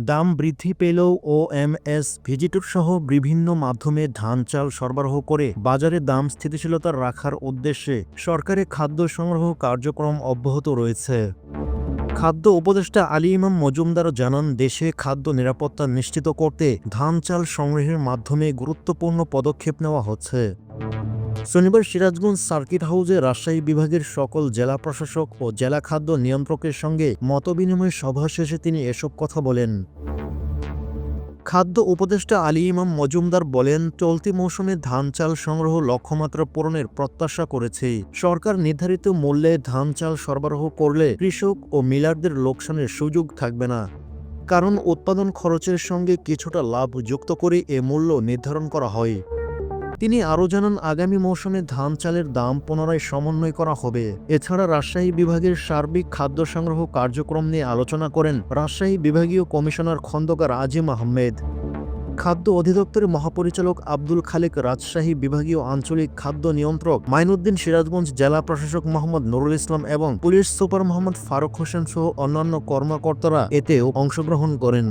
দাম বৃদ্ধি পেলেও ও এম এস ভিজিটর সহ বিভিন্ন মাধ্যমে ধান চাল সরবরাহ করে বাজারে দাম স্থিতিশীলতা রাখার উদ্দেশ্যে সরকারের খাদ্য সংগ্রহ কার্যক্রম অব্যাহত রয়েছে। খাদ্য উপদেষ্টা আলী ইমাম মজুমদার জানান, দেশে খাদ্য নিরাপত্তা নিশ্চিত করতে ধান চাল সংগ্রহের মাধ্যমে গুরুত্বপূর্ণ পদক্ষেপ নেওয়া হচ্ছে। শনিবার সিরাজগঞ্জ সার্কিট হাউসে রাজশাহী বিভাগের সকল জেলা প্রশাসক ও জেলা খাদ্য নিয়ন্ত্রকের সঙ্গে মতবিনিময় সভা শেষে তিনি এসব কথা বলেন। খাদ্য উপদেষ্টা আলী ইমাম মজুমদার বলেন, চলতি মৌসুমে ধান চাল সংগ্রহ লক্ষ্যমাত্রা পূরণের প্রত্যাশা করেছে। সরকার নির্ধারিত মূল্যে ধান চাল সরবরাহ করলে কৃষক ও মিলারদের লোকসানের সুযোগ থাকবে না। কারণ উৎপাদন খরচের সঙ্গে কিছুটা লাভ যুক্ত করে এ মূল্য নির্ধারণ করা হয়। তিনি আরও জানান, আগামী মৌসুমে ধান চালের দাম পুনরায় সমন্বয় করা হবে। এছাড়া রাজশাহী বিভাগের সার্বিক খাদ্য সংগ্রহ কার্যক্রম নিয়ে আলোচনা করেন রাজশাহী বিভাগীয় কমিশনার খন্দকার আজিম আহমেদ। খাদ্য অধিদপ্তরের মহাপরিচালক আব্দুল খালেক রাজশাহী বিভাগীয় আঞ্চলিক খাদ্য নিয়ন্ত্রক মাইনুদ্দিন সিরাজগঞ্জ জেলা প্রশাসক মোহাম্মদ নুরুল ইসলাম এবং পুলিশ সুপার মোহাম্মদ ফারুক হোসেন সহ অন্যান্য কর্মকর্তারা এতেও অংশগ্রহণ করেন।